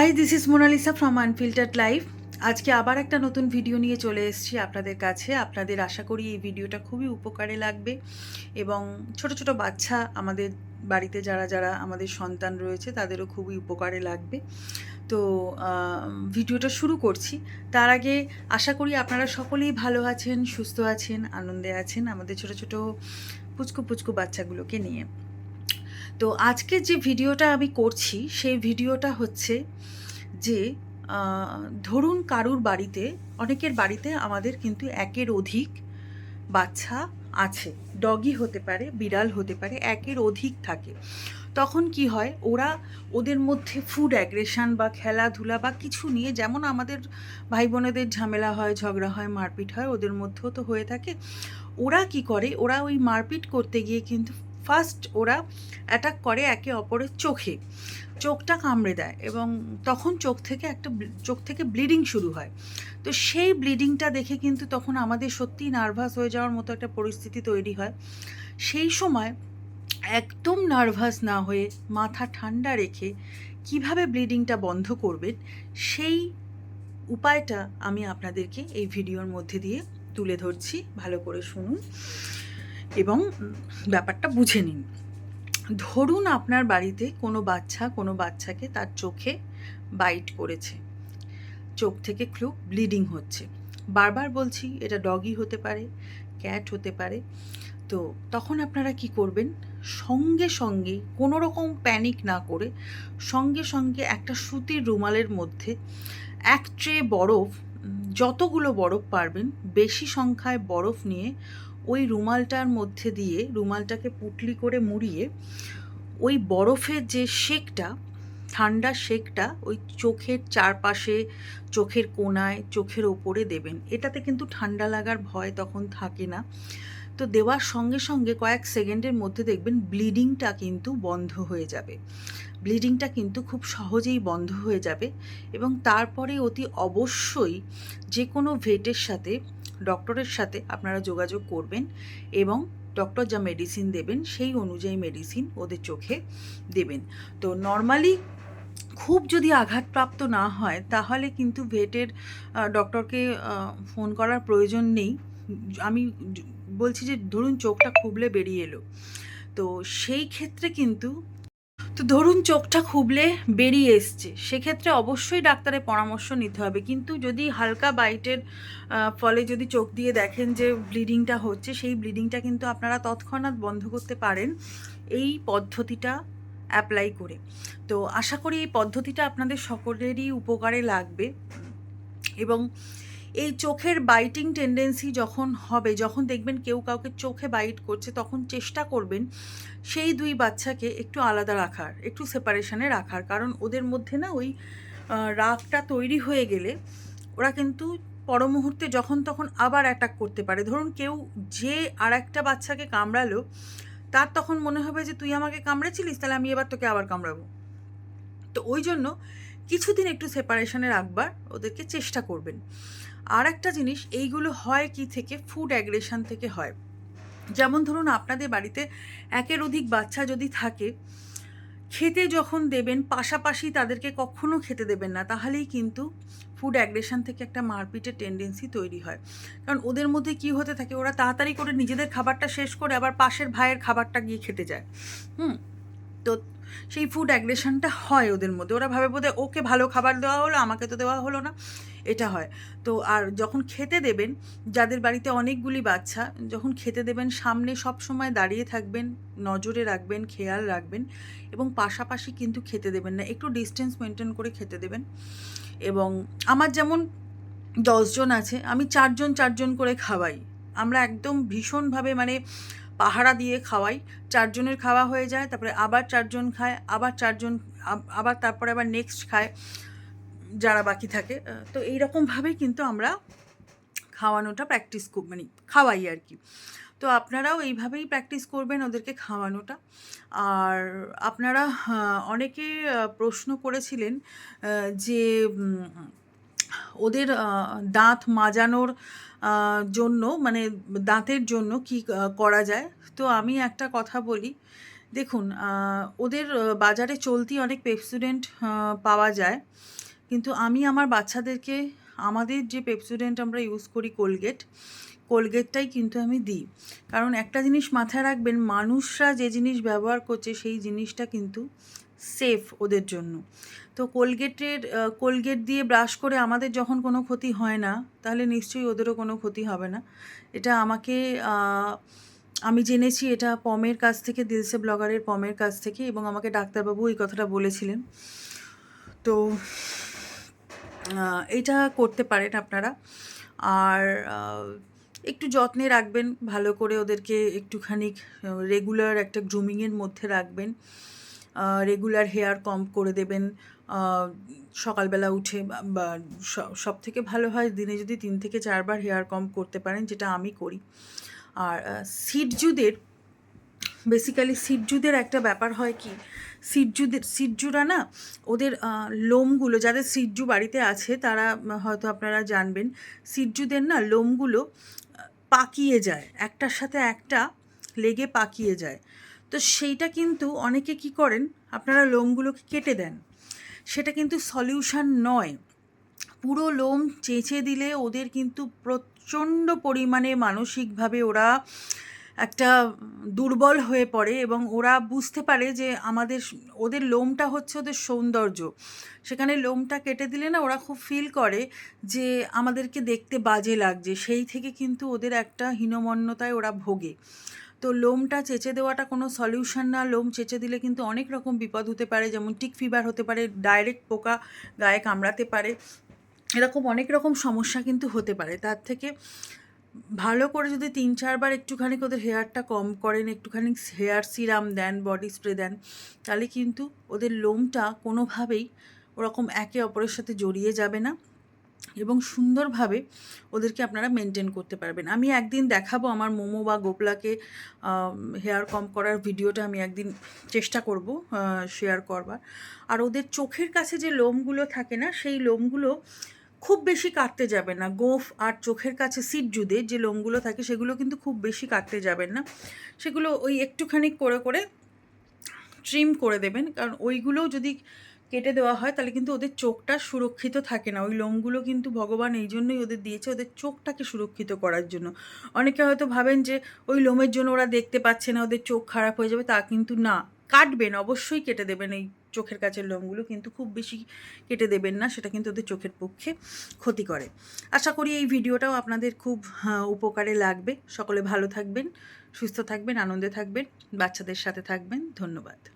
Hi this is Monalisa from unfiltered life আজকে আবার একটা নতুন ভিডিও নিয়ে চলে এসেছি আপনাদের কাছে। আপনাদের আশা করি এই ভিডিওটা খুবই উপকারে লাগবে এবং ছোট ছোট বাচ্চা আমাদের বাড়িতে যারা যারা আমাদের সন্তান রয়েছে, তাদেরও খুবই উপকারে লাগবে। তো ভিডিওটা শুরু করছি। তার আগে আশা করি আপনারা সকলেই ভালো আছেন, সুস্থ আছেন, আনন্দে আছেন আমাদের ছোট ছোট পুচকু পুচকু বাচ্চাগুলোকে নিয়ে। তো আজকে যে ভিডিওটা আমি করছি, সেই ভিডিওটা হচ্ছে যে ধরুন কারুর বাড়িতে, অনেকের বাড়িতে আমাদের কিন্তু একের অধিক বাচ্চা আছে। ডগি হতে পারে, বিড়াল হতে পারে, একের অধিক থাকে। তখন কি হয়, ওরা ওদের মধ্যে ফুড অ্যাগ্রেশন বা খেলাধুলা বা কিছু নিয়ে, যেমন আমাদের ভাই বোনেদের ঝামেলা হয়, ঝগড়া হয়, মারপিট হয়, ওদের মধ্যেও তো হয়ে থাকে। ওরা কি করে, ওরা ওই মারপিট করতে গিয়ে কিন্তু ফার্স্ট ওরা অ্যাটাক করে একে অপরের চোখে। চোখটা কামড়ে দেয় এবং তখন চোখ থেকে একটা চোখ থেকে ব্লিডিং শুরু হয়। তো সেই ব্লিডিংটা দেখে কিন্তু তখন আমাদের সত্যিই নার্ভাস হয়ে যাওয়ার মতো একটা পরিস্থিতি তৈরি হয়। সেই সময় একদম নার্ভাস না হয়ে মাথা ঠান্ডা রেখে কীভাবে ব্লিডিংটা বন্ধ করবেন, সেই উপায়টা আমি আপনাদেরকে এই ভিডিওর মধ্যে দিয়ে তুলে ধরছি। ভালো করে শুনুন। এবং ব্যাপারটা বুঝে নিন। ধরুন আপনার বাড়িতে কোনো বাচ্চা কোনো বাচ্চাকে তার চোখে বাইট করেছে। চোখ থেকে ক্লু ব্লিডিং হচ্ছে। বারবার বলছি, এটা ডগি হতে পারে ক্যাট হতে পারে। তো তখন আপনারা কি করবেন? সঙ্গে সঙ্গে কোনো রকম প্যানিক না করে সঙ্গে সঙ্গে একটা সুতির রুমালের মধ্যে এক ট্রে বরফ যতগুলো বরফ পারবেন, বেশি সংখ্যায় বরফ নিয়ে ওই রুমালটার মধ্যে দিয়ে, রুমালটাকে পুটলি করে মুড়িয়ে, ওই বরফের যে শেকটা, ঠান্ডা শেকটা, ওই চোখের চারপাশে, চোখের কোনায়, চোখের ওপরে দেবেন। এটাতে কিন্তু ঠান্ডা লাগার ভয় তখন থাকে না। তো দেওয়ার সঙ্গে সঙ্গে কয়েক সেকেন্ডের মধ্যে দেখবেন ব্লিডিংটা কিন্তু বন্ধ হয়ে যাবে। ব্লিডিংটা কিন্তু খুব সহজেই বন্ধ হয়ে যাবে এবং তারপরে অতি অবশ্যই যে কোনো ভেটের সাথে ডক্টরের সাথে আপনারা যোগাযোগ করবেন এবং ডক্টর যা মেডিসিন দেবেন, সেই অনুযায়ী মেডিসিন ওদের চোখে দেবেন। তো নর্মালি খুব যদি আঘাতপ্রাপ্ত না হয়, তাহলে কিন্তু ভেটের ডক্টরকে ফোন করার প্রয়োজন নেই। আমি বলছি যে, ধরুন চোখটা খুবলে বেরিয়ে এলো। তো সেই ক্ষেত্রে কিন্তু তো ধরুন চোখটা খুবলে বেরিয়ে এসছে। সেক্ষেত্রে অবশ্যই ডাক্তারের পরামর্শ নিতে হবে। কিন্তু যদি হালকা বাইটের ফলে যদি চোখ দিয়ে দেখেন যে ব্লিডিংটা হচ্ছে, সেই ব্লিডিংটা কিন্তু আপনারা তৎক্ষণাৎ বন্ধ করতে পারেন। এই পদ্ধতিটা অ্যাপ্লাই করে। তো আশা করি এই পদ্ধতিটা আপনাদের সকলেরই উপকারে লাগবে। এবং এই চোখের বাইটিং টেন্ডেন্সি যখন হবে, যখন দেখবেন কেউ কাউকে চোখে বাইট করছে, তখন চেষ্টা করবেন সেই দুই বাচ্চাকে একটু আলাদা রাখার, একটু সেপারেশনে রাখার। কারণ ওদের মধ্যে না ওই রাগটা তৈরি হয়ে গেলে ওরা কিন্তু পর মুহূর্তে যখন তখন আবার অ্যাটাক করতে পারে। ধরুন কেউ যে আর একটা বাচ্চাকে কামড়ালো, তার তখন মনে হবে যে, তুই আমাকে কামড়েছিলিস, তাহলে আমি এবার তোকে আবার কামড়াবো। তো ওই জন্য কিছুদিন একটু সেপারেশনে রাখবার ওদেরকে চেষ্টা করবেন। আর একটা জিনিস, এইগুলো হয় কি থেকে? ফুড অ্যাগ্রেশন থেকে হয়। যেমন ধরুন, আপনাদের বাড়িতে একের অধিক বাচ্চা যদি থাকে, খেতে যখন দেবেন, পাশাপাশি তাদেরকে কখনো খেতে দেবেন না, তাহলেই কিন্তু ফুড অ্যাগ্রেশন থেকে একটা মারপিটের টেন্ডেন্সি তৈরি হয়। কারণ ওদের মধ্যে কি হতে থাকে, ওরা তাড়াতাড়ি করে নিজেদের খাবারটা শেষ করে আবার পাশের ভাইয়ের খাবারটা গিয়ে খেতে যায়। হুম? তো সেই ফুড অ্যাগ্রেশনটা হয় ওদের মধ্যে। ওরা ভাবে বোধহয় ওকে ভালো খাবার দেওয়া হলো, আমাকে তো দেওয়া হলো না। এটা হয়। তো আর যখন খেতে দেবেন, যাদের বাড়িতে অনেকগুলি বাচ্চা, যখন খেতে দেবেন, সামনে সব সময় দাঁড়িয়ে থাকবেন, নজরে রাখবেন, খেয়াল রাখবেন এবং পাশাপাশি কিন্তু খেতে দেবেন না। একটু ডিস্টেন্স মেনটেন করে খেতে দেবেন। এবং আমার যেমন দশজন আছে, আমি চারজন চারজন করে খাওয়াই। আমরা একদম ভীষণভাবে মানে পাহারা দিয়ে খাওয়াই। চারজনের খাওয়া হয়ে যায়, তারপরে আবার চারজন খায়, আবার চারজন আবার তারপরে আবার নেক্সট খায়, যারা বাকি থাকে। তো এইরকমভাবেই কিন্তু আমরা খাওয়ানোটা প্র্যাকটিস মানে খাওয়াই আর কি। তো আপনারাও এইভাবেই প্র্যাকটিস করবেন ওদেরকে খাওয়ানোটা। আর আপনারা অনেকে প্রশ্ন করেছিলেন যে ওদের দাঁত মাজানোর জন্য মানে দাঁতের জন্য কি করা যায়? তো আমি একটা কথা বলি। দেখুন ওদের বাজারে চলতি অনেক পেপসুডেন্ট পাওয়া যায়। কিন্তু আমি আমার বাচ্চাদেরকে, আমাদের যে পেপসুডেন্ট আমরা ইউজ করি কোলগেট কোলগেটটাই কিন্তু আমি দিই। কারণ একটা জিনিস মাথায় রাখবেন, মানুষরা যে জিনিস ব্যবহার করছে, সেই জিনিসটা কিন্তু সেফ ওদের জন্য। তো কোলগেটের কোলগেট দিয়ে ব্রাশ করে আমাদের যখন কোনো ক্ষতি হয় না, তাহলে নিশ্চয়ই ওদেরও কোনো ক্ষতি হবে না। এটা আমাকে আমি জেনেছি এটা পমের কাছ থেকে, দিলসে ব্লগারের পমের কাছ থেকে এবং আমাকে ডাক্তারবাবু এই কথাটা বলেছিলেন। তো এটা করতে পারেন আপনারা। আর একটু যত্নে রাখবেন, ভালো করে ওদেরকে একটুখানি রেগুলার একটা গ্রুমিংয়ের মধ্যে রাখবেন। রেগুলার হেয়ার কম করে দেবেন। সকালবেলা উঠে বা- সব থেকে ভালো হয় দিনে যদি তিন থেকে চারবার হেয়ার কম করতে পারেন, যেটা আমি করি। আর সিটজুদের বেসিক্যালি সিটজুদের একটা ব্যাপার হয় কি সিটজুদের সিটজুরা না, ওদের লোমগুলো, যাদের সিটজু বাড়িতে আছে, তারা হয়তো আপনারা জানবেন সিটজুদের না লোমগুলো পাকিয়ে যায়। একটার সাথে একটা লেগে পাকিয়ে যায়। তো সেইটা কিন্তু অনেকে কি করেন? আপনারা লোমগুলোকে কেটে দেন। সেটা কিন্তু সলিউশন নয়। পুরো লোম চেঁচে দিলে ওদের কিন্তু প্রচণ্ড পরিমাণে মানসিকভাবে ওরা একটা দুর্বল হয়ে পড়ে এবং ওরা বুঝতে পারে যে আমাদের ওদের লোমটা হচ্ছে ওদের সৌন্দর্য। সেখানে লোমটা কেটে দিলে না ওরা খুব ফিল করে যে আমাদেরকে দেখতে বাজে লাগছে। সেই থেকে কিন্তু ওদের একটা হীনমন্যতায় ওরা ভোগে। তো লোমটা চেঁচে দেওয়াটা কোনো সলিউশন না। লোম চেঁচে দিলে কিন্তু অনেক রকম বিপদ হতে পারে, যেমন টিক ফিভার হতে পারে ডাইরেক্ট পোকা গায়ে কামড়াতে পারে, এরকম অনেক রকম সমস্যা কিন্তু হতে পারে। তার থেকে ভালো করে যদি তিন চারবার একটুখানি ওদের হেয়ারটা কম করেন, একটুখানি হেয়ার সিরাম দেন বডি স্প্রে দেন, তাহলে কিন্তু ওদের লোমটা কোনোভাবেই ওরকম একে অপরের সাথে জড়িয়ে যাবে না। এবং সুন্দরভাবে ওদেরকে আপনারা মেনটেন করতে পারবেন। আমি একদিন দেখাবো আমার মোমো বা গোপলাকে হেয়ার কম করার ভিডিওটা আমি একদিন চেষ্টা করব শেয়ার করবার। আর ওদের চোখের কাছে যে লোমগুলো থাকে না, সেই লোমগুলো খুব বেশি কাটতে যাবে না। গোফ আর চোখের কাছে সিট জুদে যে লোমগুলো থাকে, সেগুলো কিন্তু খুব বেশি কাটতে যাবেন না। সেগুলো ওই একটুখানি করে করে ট্রিম করে দেবেন। কারণ ওইগুলোও যদি কেটে দেওয়া হয়, তাহলে কিন্তু ওদের চোখটা সুরক্ষিত থাকে না। ওই লোমগুলো কিন্তু ভগবান এই জন্যই ওদের দিয়েছে, ওদের চোখটাকে সুরক্ষিত করার জন্য। অনেকে হয়তো ভাবেন যে, ওই লোমের জন্য ওরা দেখতে পাচ্ছে না, ওদের চোখ খারাপ হয়ে যাবে, তা কিন্তু না। কাটবেন, অবশ্যই কেটে দেবেন এই চোখের কাছের লোমগুলো, কিন্তু খুব বেশি কেটে দেবেন না, সেটা কিন্তু ওদের চোখের পক্ষে ক্ষতি করে। আশা করি এই ভিডিওটাও আপনাদের খুব উপকারে লাগবে। সকলে ভালো থাকবেন। সুস্থ থাকবেন আনন্দে থাকবেন বাচ্চাদের সাথে থাকবেন ধন্যবাদ।